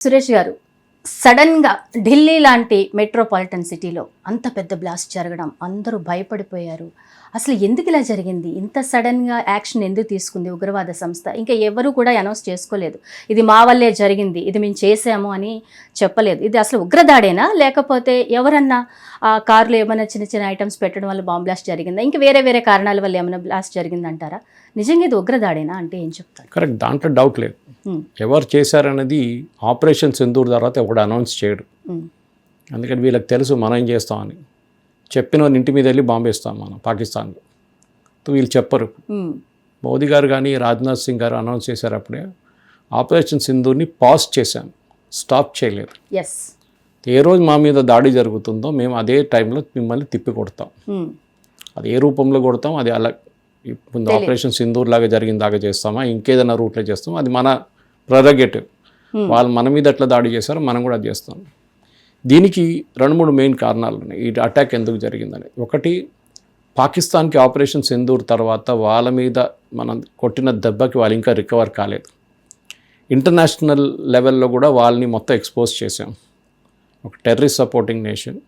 సురేష్ గారు సడన్గా ఢిల్లీ లాంటి మెట్రోపాలిటన్ సిటీలో అంత పెద్ద బ్లాస్ట్ జరగడం అందరూ భయపడిపోయారు. అసలు ఎందుకు ఇలా జరిగింది? ఇంత సడన్గా యాక్షన్ ఎందుకు తీసుకుంది ఉగ్రవాద సంస్థ? ఇంకా ఎవరు కూడా అనౌన్స్ చేసుకోలేదు. ఇది మా వల్లే జరిగింది ఇది మేము చేసాము అని చెప్పలేదు. ఇది అసలు ఉగ్రదాడేనా? లేకపోతే ఎవరన్నా ఆ కారులో ఏమైనా చిన్న చిన్న ఐటమ్స్ పెట్టడం వల్ల బాంబ్ బ్లాస్ట్ జరిగిందా? ఇంకా వేరే వేరే కారణాల వల్ల ఏమైనా బ్లాస్ట్ జరిగిందంటారా? నిజంగా ఇది ఉగ్రదాడేనా అంటే ఏం చెప్తారు? కరెక్ట్ దాంట్లో డౌట్ లేదు. ఎవరు చేశారనేది ఆపరేషన్ సింధూర్ తర్వాత ఒకడు అనౌన్స్ చేయడు. అందుకని వీళ్ళకి తెలుసు మనం ఏం చేస్తామని చెప్పిన వాళ్ళ ఇంటి మీద వెళ్ళి బాంబేస్తాం మనం పాకిస్తాన్లో వీళ్ళు చెప్పరు. మోదీ గారు కానీ రాజ్నాథ్ సింగ్ గారు అనౌన్స్ చేశారు అప్పుడే. ఆపరేషన్ సింధూర్ని పాజ్ చేశాం. స్టాప్ చేయలేదు. ఏ రోజు మా మీద దాడి జరుగుతుందో మేము అదే టైంలో మిమ్మల్ని తిప్పి కొడతాం. అది ఏ రూపంలో కొడతాం అది అలా ఇప్పుడు ఆపరేషన్ సింధూర్ లాగా జరిగిన దాకా చేస్తామా ఇంకేదైనా రూట్లో చేస్తాం అది మన ప్రొరగేటివ్. వాళ్ళు మన మీద ఎట్లా దాడి చేశారో మనం కూడా అది చేస్తాం. దీనికి రెండు మూడు మెయిన్ కారణాలు ఉన్నాయి. ఈ అటాక్ ఎందుకు జరిగిందని. ఒకటి పాకిస్తాన్కి ఆపరేషన్ సింధూర్ తర్వాత వాళ్ళ మీద మనం కొట్టిన దెబ్బకి వాళ్ళు ఇంకా రికవర్ కాలేదు. ఇంటర్నేషనల్ లెవెల్లో కూడా వాళ్ళని మొత్తం ఎక్స్పోజ్ చేసాం ఒక టెర్రరిస్ట్ సపోర్టింగ్ నేషన్.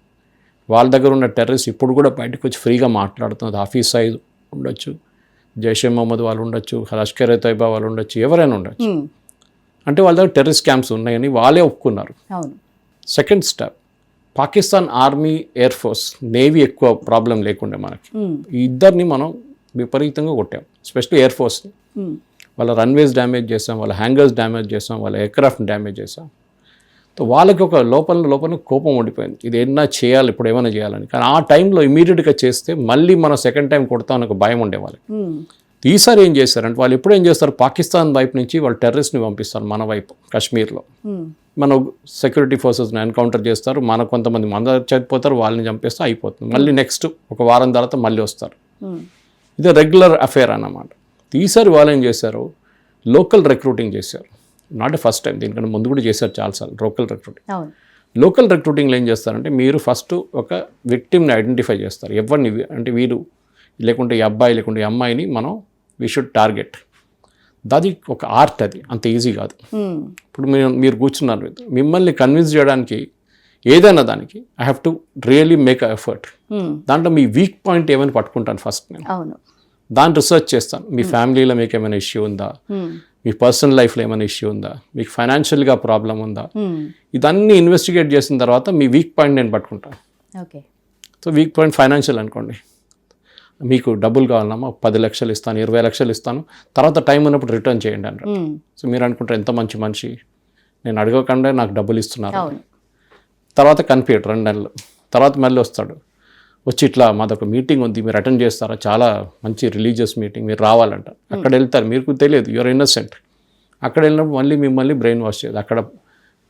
వాళ్ళ దగ్గర ఉన్న టెర్రరిస్ట్ ఇప్పుడు కూడా బయటకు వచ్చి ఫ్రీగా మాట్లాడుతున్నది. హఫీజ్ సయీద్ ఉండొచ్చు జైషే మహమ్మద్ వాళ్ళు ఉండొచ్చు లష్కర్ తైబా వాళ్ళు ఉండొచ్చు ఎవరైనా ఉండొచ్చు. అంటే వాళ్ళ దగ్గర టెర్రరిస్ట్ క్యాంప్స్ ఉన్నాయని వాళ్ళే ఒప్పుకున్నారు. Second step. Pakistan army air force navy ఎక్కువ ప్రాబ్లం లేకుండే మనకి. హ్మ్. ఈ ఇద్దరిని మనం విపరీతంగా కొట్టాం. స్పెషల్లీ ఎయిర్ ఫోర్స్ని హ్మ్. వాళ్ళ రన్వేస్ డ్యామేజ్ చేసాం వాళ్ళ హ్యాంగర్స్ డ్యామేజ్ చేసాం వాళ్ళ ఎయిర్క్రాఫ్ట్ డ్యామేజ్ చేసాం వాళ్ళకి ఒక లోపల లోపల కోపం ఉండిపోయింది. ఇది ఏమన్నా చేయాలి ఇప్పుడు ఏమైనా చేయాలని. కానీ ఆ టైంలో ఇమీడియట్గా చేస్తే మళ్ళీ మనం సెకండ్ టైం కొడతామని ఒక భయం ఉండే వాళ్ళకి. హ్మ్. ఈసారి ఏం చేస్తారంటే వాళ్ళు ఎప్పుడు ఏం చేస్తారు? పాకిస్తాన్ వైపు నుంచి వాళ్ళు టెర్రరిస్ట్ని పంపిస్తారు మన వైపు కాశ్మీర్లో. మన సెక్యూరిటీ ఫోర్సెస్ని ఎన్కౌంటర్ చేస్తారు. మన కొంతమంది మన చనిపోతారు వాళ్ళని చంపేస్తే అయిపోతుంది. మళ్ళీ నెక్స్ట్ ఒక వారం తర్వాత మళ్ళీ వస్తారు. హ్మ్. ఇది రెగ్యులర్ అఫేర్ అన్నమాట. ఈసారి వాళ్ళు ఏం చేశారు? లోకల్ రిక్రూటింగ్ చేశారు. నాట్ ఫస్ట్ టైం దీనికన్నా ముందు కూడా చేశారు చాలాసార్లు లోకల్ రిక్రూటింగ్ లోకల్ రిక్రూటింగ్లో ఏం చేస్తారంటే మీరు ఫస్ట్ ఒక విక్టిమ్ని ఐడెంటిఫై చేస్తారు. ఎవరిని అంటే వీరు లేకుంటే ఈ అబ్బాయి లేకుంటే ఈ అమ్మాయిని మనం వీ షుడ్ టార్గెట్ అది ఒక ఆర్ట్ అది. అంత ఈజీ కాదు. హ్మ్. ఇప్పుడు మీరు మీరు కూర్చున్నారు. మిమ్మల్ని కన్విన్స్ చేయడానికి ఏదైనా దానికి I have to really make a effort. దాంట్లో మీ వీక్ పాయింట్ ఏమైనా పట్టుకుంటాను ఫస్ట్ నేను. దాన్ని రీసెర్చ్ చేస్తాను. మీ ఫ్యామిలీలో మీకు ఏమైనా ఇష్యూ ఉందా? హ్మ్. మీ పర్సనల్ లైఫ్లో ఏమైనా ఇష్యూ ఉందా? మీకు ఫైనాన్షియల్గా ప్రాబ్లం ఉందా. ఇదన్నీ ఇన్వెస్టిగేట్ చేసిన తర్వాత మీ వీక్ పాయింట్ నేను పట్టుకుంటాను. Okay so weak point financial అనుకోండి. మీకు డబ్బులు కావాలమ్మా పది లక్షలు ఇస్తాను ఇరవై లక్షలు ఇస్తాను. తర్వాత టైం ఉన్నప్పుడు రిటర్న్ చేయండి హ్మ్. సో మీరు అనుకుంటారు ఎంత మంచి మనిషి. నేను అడగకుండా నాకు డబ్బులు ఇస్తున్నారు. తర్వాత కనిపించడు రెండు నెలలు. తర్వాత మళ్ళీ వస్తాడు. వచ్చి ఇట్లా మాదొక మీటింగ్ ఉంది మీరు అటెండ్ చేస్తారా? చాలా మంచి రిలీజియస్ మీటింగ్ మీరు రావాలంట. అక్కడ వెళ్తారు. మీకు తెలియదు యువర్ ఇన్నసెంట్. అక్కడ వెళ్ళినప్పుడు మళ్ళీ మిమ్మల్ని బ్రెయిన్ వాష్ చేయదు అక్కడ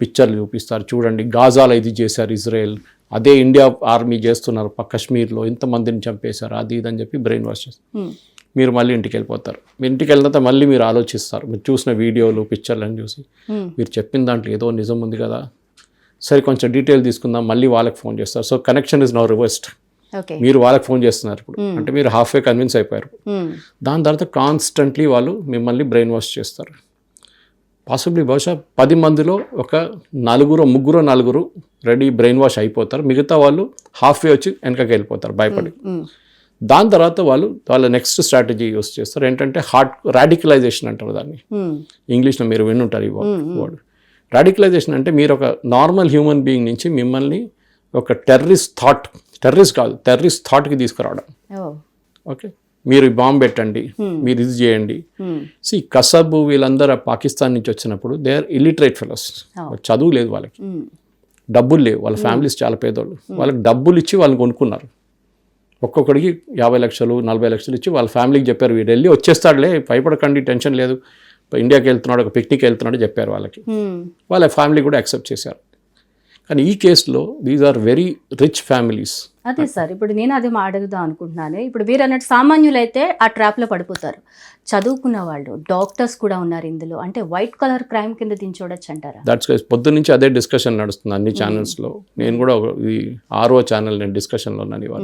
పిక్చర్లు చూపిస్తారు. చూడండి గాజాలో ఇది చేశారు ఇజ్రాయెల్. అదే ఇండియా ఆర్మీ చేస్తున్నారు కాశ్మీర్లో ఇంతమందిని చంపేశారు అది ఇది అని చెప్పి బ్రెయిన్ వాష్ చేస్తారు. మీరు మళ్ళీ ఇంటికి వెళ్ళిపోతారు. మీ ఇంటికి వెళ్ళిన తర్వాత మళ్ళీ మీరు ఆలోచిస్తారు. మీరు చూసిన వీడియోలు పిక్చర్లను చూసి. మీరు చెప్పిన దాంట్లో ఏదో నిజం ఉంది కదా. సరే కొంచెం డీటెయిల్ తీసుకుందాం మళ్ళీ వాళ్ళకి ఫోన్ చేస్తారు. So connection is now reversed మీరు వాళ్ళకి ఫోన్ చేస్తున్నారు ఇప్పుడు. అంటే మీరు హాఫ్ వే కన్విన్స్ అయిపోయారు. దాని తర్వాత కాన్స్టెంట్లీ వాళ్ళు మిమ్మల్ని బ్రెయిన్ వాష్ చేస్తారు. పాసిబ్లీ బహుశా పది మందిలో ఒక నలుగురు ముగ్గురు నలుగురు రెడీ బ్రెయిన్ వాష్ అయిపోతారు. మిగతా వాళ్ళు హాఫ్ వే వచ్చి వెనకకి వెళ్ళిపోతారు భయపడి. హ్మ్. దాని తర్వాత వాళ్ళు వాళ్ళ నెక్స్ట్ స్ట్రాటజీ యూస్ చేస్తారు. ఏంటంటే హార్ట్ రాడికలైజేషన్ అంటారు దాన్ని. ఇంగ్లీష్లో మీరు వినుంటారు ఈ వర్డ్ రాడికలైజేషన్ అంటే మీరు ఒక నార్మల్ హ్యూమన్ బీయింగ్ నుంచి మిమ్మల్ని ఒక టెర్రరిస్ట్ థాట్ టెర్రరిస్ట్ కాదు టెర్రరిస్ట్ థాట్కి తీసుకురావడం. ఓకే మీరు బాంబు పెట్టండి మీరు ఇది చేయండి. సి కసబ్ వీళ్ళందరూ పాకిస్తాన్ నుంచి వచ్చినప్పుడు దే ఆర్ ఇలిటరేట్ ఫెలోస్ చదువు లేదు వాళ్ళకి. హ్మ్. డబ్బులు లేవు. వాళ్ళ ఫ్యామిలీస్ చాలా పేదోళ్ళు. వాళ్ళకి డబ్బులు ఇచ్చి వాళ్ళని కొనుక్కున్నారు. ఒక్కొక్కడికి యాభై లక్షలు నలభై లక్షలు ఇచ్చి వాళ్ళ ఫ్యామిలీకి చెప్పారు వీడు వెళ్ళి వచ్చేస్తాడులే భయపడకండి టెన్షన్ లేదు. ఇండియాకి వెళ్తున్నాడు ఒక పిక్నిక్ వెళ్తున్నాడు చెప్పారు వాళ్ళకి. వాళ్ళ ఫ్యామిలీ కూడా యాక్సెప్ట్ చేశారు. కానీ ఈ కేసులో these are very rich families అదే సార్ ఇప్పుడు నేను అదే అడుగుదాం అనుకుంటున్నాను. ఇప్పుడు మీరు అన్నట్టు సామాన్యులైతే ఆ ట్రాప్లో పడిపోతారు. చదువుకున్న వాళ్ళు డాక్టర్స్ కూడా ఉన్నారు ఇందులో. అంటే వైట్ కలర్ క్రైమ్ కింద దించోడచ్చు అంటారా? దట్స్ పొద్దు నుంచి అదే డిస్కషన్ నడుస్తుంది అన్ని ఛానల్స్లో నేను కూడా ఈ ఆరో ఛానల్ నేను డిస్కషన్లో ఉన్నాను ఇవాళ.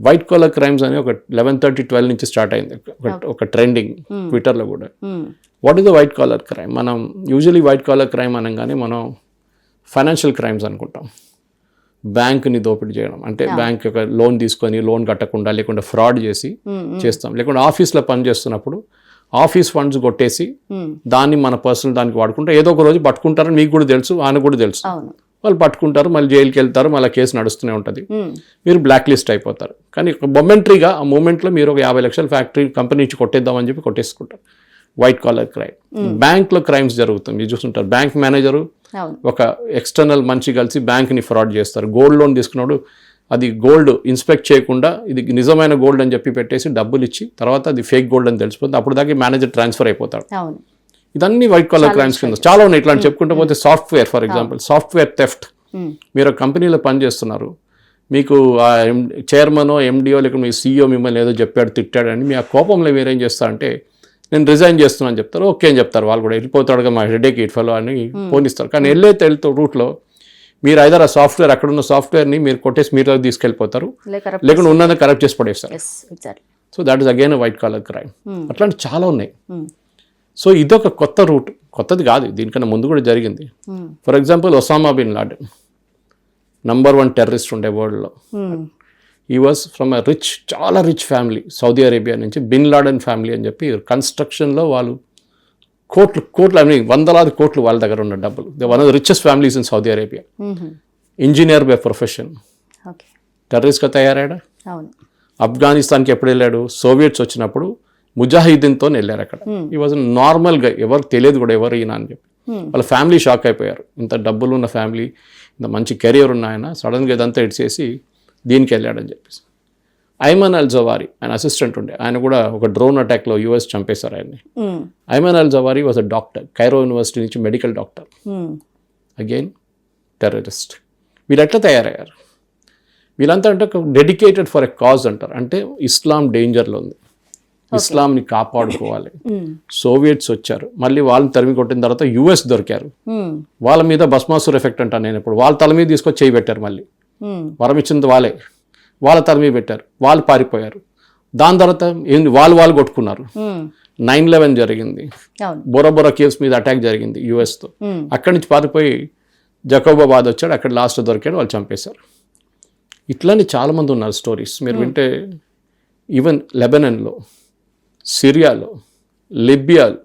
వైట్ కాలర్ క్రైమ్స్ అని ఒక లెవెన్ థర్టీ ట్వెల్వ్ నుంచి స్టార్ట్ అయింది. ఒక- ట్రెండింగ్ ట్విట్టర్లో కూడా. What is the white collar crime మనం యూజువలీ వైట్ కాలర్ క్రైమ్ అనగానే మనం ఫైనాన్షియల్ క్రైమ్స్ అనుకుంటాం. బ్యాంక్ని దోపిడీ చేయడం. అంటే బ్యాంక్ ఒక లోన్ తీసుకొని లోన్ కట్టకుండా లేకుంటే ఫ్రాడ్ చేసి మ్మ్. చేస్తాం. లేకుంటే ఆఫీస్లో పని చేస్తున్నప్పుడు ఆఫీస్ ఫండ్స్ కొట్టేసి మ్మ్. దాన్ని మన పర్సనల్ దానికి వాడుకుంటే ఏదో ఒక రోజు పట్టుకుంటారని మీకు కూడా తెలుసు ఆయన కూడా తెలుసు. వాళ్ళు పట్టుకుంటారు మళ్ళీ జైలుకి వెళ్తారు మళ్ళీ కేసు నడుస్తూనే ఉంటుంది. మీరు బ్లాక్ లిస్ట్ అయిపోతారు. కానీ మొమెంటరీగా ఆ మూమెంట్లో మీరు ఒక యాభై లక్షల ఫ్యాక్టరీ కంపెనీ నుంచి కొట్టేద్దామని చెప్పి కొట్టేసుకుంటారు. వైట్ కాలర్ క్రైమ్ బ్యాంక్లో క్రైమ్స్ జరుగుతుంది మీరు చూస్తుంటారు. బ్యాంక్ మేనేజరు ఒక ఎక్స్టర్నల్ మనిషి కలిసి బ్యాంక్ని ఫ్రాడ్ చేస్తారు. గోల్డ్ లోన్ తీసుకున్నాడు అది గోల్డ్ ఇన్స్పెక్ట్ చేయకుండా ఇది నిజమైన గోల్డ్ అని చెప్పి పెట్టేసి డబ్బులు ఇచ్చి తర్వాత అది ఫేక్ గోల్డ్ అని తెలిసిపోతుంది. అప్పుడు దాకా మేనేజర్ ట్రాన్స్ఫర్ అయిపోతాడు. ఇదన్నీ వైట్ కాలర్ క్రైమ్స్ కింద. చాలా ఉన్నాయి. ఇట్లా చెప్పుకుంటూ పోతే software for example software theft. మీరు కంపెనీలో పనిచేస్తున్నారు. మీకు ఆ ఎం చైర్మనో ఎండిఓ లేక మీ సీఈఓ మిమ్మల్ని ఏదో చెప్పాడు తిట్టాడని మీ ఆ కోపంలో మీరు ఏం చేస్తారంటే నేను రిజైన్ చేస్తున్నాను అని చెప్తారు. ఓకే అని చెప్తారు. వాళ్ళు కూడా వెళ్ళిపోతాడుగా మా హెడేక్ ఇట్ ఫెలో అని పోనిస్తారు. కానీ వెళ్ళైతే వెళ్తూ రూట్లో మీరు ఐదర్ ఆ సాఫ్ట్వేర్ అక్కడ ఉన్న సాఫ్ట్వేర్ని మీరు కొట్టేసి మీరు తీసుకెళ్ళిపోతారు. లేక లేకుంటే ఉన్నది కరెక్ట్ చేసి పడేస్తారు. So that is again white collar crime అట్లాంటి చాలా ఉన్నాయి. సో ఇదొక కొత్త రూట్. కొత్తది కాదు. దీనికన్నా ముందు కూడా జరిగింది. For example Osama bin Laden number one terrorist ఉండే వరల్డ్లో. ఈ వాజ్ ఫ్రమ్ ఎ రిచ్ చాలా రిచ్ ఫ్యామిలీ సౌదీ అరేబియా నుంచి బిన్ లాడెన్ ఫ్యామిలీ అని చెప్పి కన్స్ట్రక్షన్లో వాళ్ళు కోట్లు కోట్లు ఐ మీన్ వందలాది కోట్లు వాళ్ళ దగ్గర ఉన్న డబ్బులు. They one of the richest families in Saudi Arabia. Engineer by profession టెర్రరిస్ట్గా తయారాడా? అవును. ఆఫ్ఘనిస్తాన్కి ఎప్పుడు వెళ్ళాడు? సోవియట్స్ వచ్చినప్పుడు ముజాహిదీన్తో వెళ్ళారు అక్కడ. ఈ వాజ్ నార్మల్గా ఎవరికి తెలియదు కూడా ఎవరు ఈయన అని చెప్పి. వాళ్ళ ఫ్యామిలీ షాక్ అయిపోయారు. ఇంత డబ్బులు ఉన్న ఫ్యామిలీ ఇంత మంచి కెరియర్ ఉన్న ఆయన సడన్గా ఇదంతా ఇడిచేసి దీనికి వెళ్ళాడని చెప్పేసి. ఐమన్ అల్ జవారి ఆయన అసిస్టెంట్ ఉండే. ఆయన కూడా ఒక డ్రోన్ అటాక్లో యూఎస్ చంపేశారు ఆయన్ని. మ్మ్. Ayman al Zawahiri was a doctor Cairo university నుంచి మెడికల్ డాక్టర్. అగైన్ టెర్రరిస్ట్ వీళ్ళు ఎట్లా తయారయ్యారు? వీళ్ళంతా అంటే ఒక డెడికేటెడ్ ఫర్ ఎ కాజ్ అంటారు. అంటే ఇస్లాం డేంజర్లో ఉంది. ఇస్లాంని కాపాడుకోవాలి. మ్మ్. సోవియట్స్ వచ్చారు. మళ్ళీ వాళ్ళని తరిమి కొట్టిన తర్వాత యుఎస్ దొరికారు. మ్మ్. వాళ్ళ మీద భస్మాసుర్ ఎఫెక్ట్ అంటాను నేను ఇప్పుడు. వాళ్ళ తల మీద తీసుకొచ్చి చేయి పెట్టారు మళ్ళీ. వరం ఇచ్చింది వాళ్ళే. వాళ్ళ తల మీద పెట్టారు. వాళ్ళు పారిపోయారు. దాని తర్వాత ఏంది? వాళ్ళు వాళ్ళు కొట్టుకున్నారు. మ్మ్. నైన్ లెవెన్ జరిగింది. అవును. బొరా బొరా కేవ్స్ మీద అటాక్ జరిగింది యుఎస్తో. మ్మ్. అక్కడి నుంచి పారిపోయి జకోబాబాద్ వచ్చాడు. అక్కడ లాస్ట్ దొరికాడు. వాళ్ళు చంపేశారు. ఇట్లానే చాలామంది ఉన్నారు స్టోరీస్. మీరు వింటే ఈవెన్ లెబనన్లో సిరియాలో లిబియాలో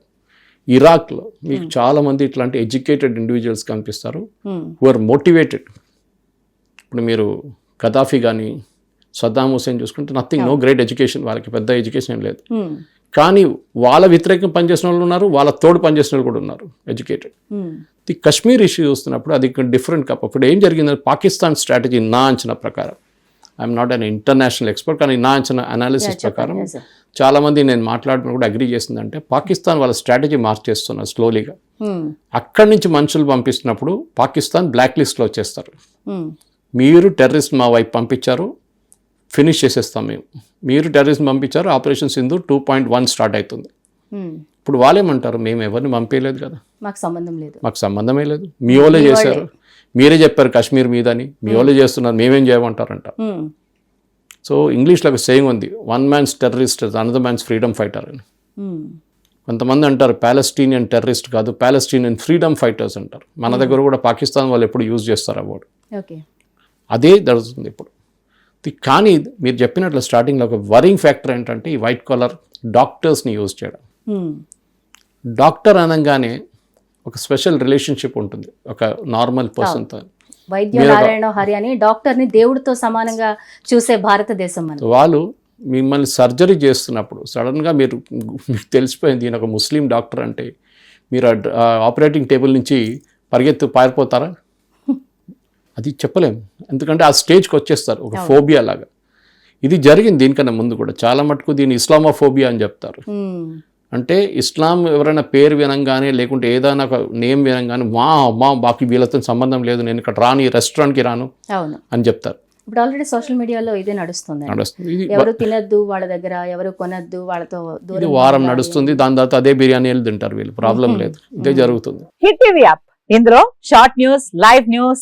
ఇరాక్లో మీకు చాలామంది ఇట్లాంటి ఎడ్యుకేటెడ్ ఇండివిజువల్స్ కనిపిస్తారు. Who are motivated. ఇప్పుడు మీరు గదాఫీ కానీ సద్దాం హుసేన్ చూసుకుంటే నథింగ్ నో గ్రేట్ ఎడ్యుకేషన్ వాళ్ళకి పెద్ద ఎడ్యుకేషన్ ఏం లేదు మ్మ్. కానీ వాళ్ళ వ్యతిరేకం పనిచేసిన వాళ్ళు ఉన్నారు వాళ్ళ తోడు పనిచేసిన వాళ్ళు కూడా ఉన్నారు educated hmm. The Kashmir issue చూస్తున్నప్పుడు అది డిఫరెంట్ కప్ అప్పుడు ఏం జరిగిందంటే పాకిస్తాన్ స్ట్రాటజీ నా అంచనా ప్రకారం I'm not an international expert కానీ నా అంచనా అనాలిసిస్ ప్రకారం. చాలామంది నేను మాట్లాడిన కూడా అగ్రి చేసిందంటే పాకిస్తాన్ వాళ్ళ స్ట్రాటజీ మార్చేస్తున్నారు స్లోలీగా మ్మ్. అక్కడి నుంచి మనుషులు పంపిస్తున్నప్పుడు పాకిస్తాన్ బ్లాక్ లిస్ట్లో వచ్చేస్తారు. మీరు టెర్రరిస్ట్ మా వైపు పంపించారు ఫినిష్ చేసేస్తాం మేము. మీరు టెర్రరిస్ట్ పంపించారు operation Sindhu two point one start అవుతుంది. ఇప్పుడు వాళ్ళేమంటారు? మేము ఎవరిని పంపించలేదు కదా. మాకు సంబంధం లేదు. మాకు సంబంధమే లేదు. మీ వాళ్ళే చేశారు. మీరే చెప్పారు కాశ్మీర్ మీద అని మీ వాళ్ళే చేస్తున్నారు. మేమేం చేయమంటారంట. సో ఇంగ్లీష్లో ఒక సేయింగ్ ఉంది. One man's terrorist another man's freedom fighter అని. కొంతమంది అంటారు ప్యాలెస్టీనియన్ టెర్రరిస్ట్ కాదు ప్యాలెస్టీనియన్ ఫ్రీడమ్ ఫైటర్స్ అంటారు. మన దగ్గర కూడా పాకిస్తాన్ వాళ్ళు ఎప్పుడు యూజ్ చేస్తారు ఆ వర్డ్ ఓకే. అదే జరుగుతుంది ఇప్పుడు. కానీ మీరు చెప్పినట్లు స్టార్టింగ్లో ఒక వరింగ్ ఫ్యాక్టర్ ఏంటంటే ఈ వైట్ కాలర్ డాక్టర్స్ని యూజ్ చేయడం. డాక్టర్ అనగానే ఒక స్పెషల్ రిలేషన్షిప్ ఉంటుంది. ఒక నార్మల్ పర్సన్తో. వైద్య నారాయణ హరి అని డాక్టర్ని దేవుడితో సమానంగా చూసే భారతదేశం వాళ్ళు మిమ్మల్ని సర్జరీ చేస్తున్నప్పుడు సడన్గా మీరు మీకు తెలిసిపోయింది ఈయన ఒక ముస్లిం డాక్టర్ అంటే మీరు ఆపరేటింగ్ టేబుల్ నుంచి పరిగెత్తు పారిపోతారా? అది చెప్పలేం. ఎందుకంటే ఆ స్టేజ్కి వచ్చేస్తారు ఒక ఫోబియా లాగా. ఇది జరిగింది దీనికన్నా ముందు కూడా. చాలా మటుకు దీన్ని ఇస్లామోఫోబియా అని చెప్తారు. అంటే ఇస్లాం ఎవరైనా పేరు వినంగానే లేకుంటే ఏదైనా ఒక నేమ్ వినంగానే మా మా బాకి వీళ్ళతో సంబంధం లేదు నేను ఇక్కడ రాను ఈ రెస్టారెంట్కి రాను అని చెప్తారు. ఇప్పుడు ఆల్రెడీ సోషల్ మీడియాలో ఇదే నడుస్తుంది. ఎవరు తినద్దు వాళ్ళ దగ్గర ఎవరు కొనద్దు వాళ్ళతో ఇది వారం నడుస్తుంది. దాని తర్వాత అదే బిర్యానీలు తింటారు వీళ్ళు. ప్రాబ్లం లేదు. ఇదే జరుగుతుంది. Hit TV app. ఇందులో short news live news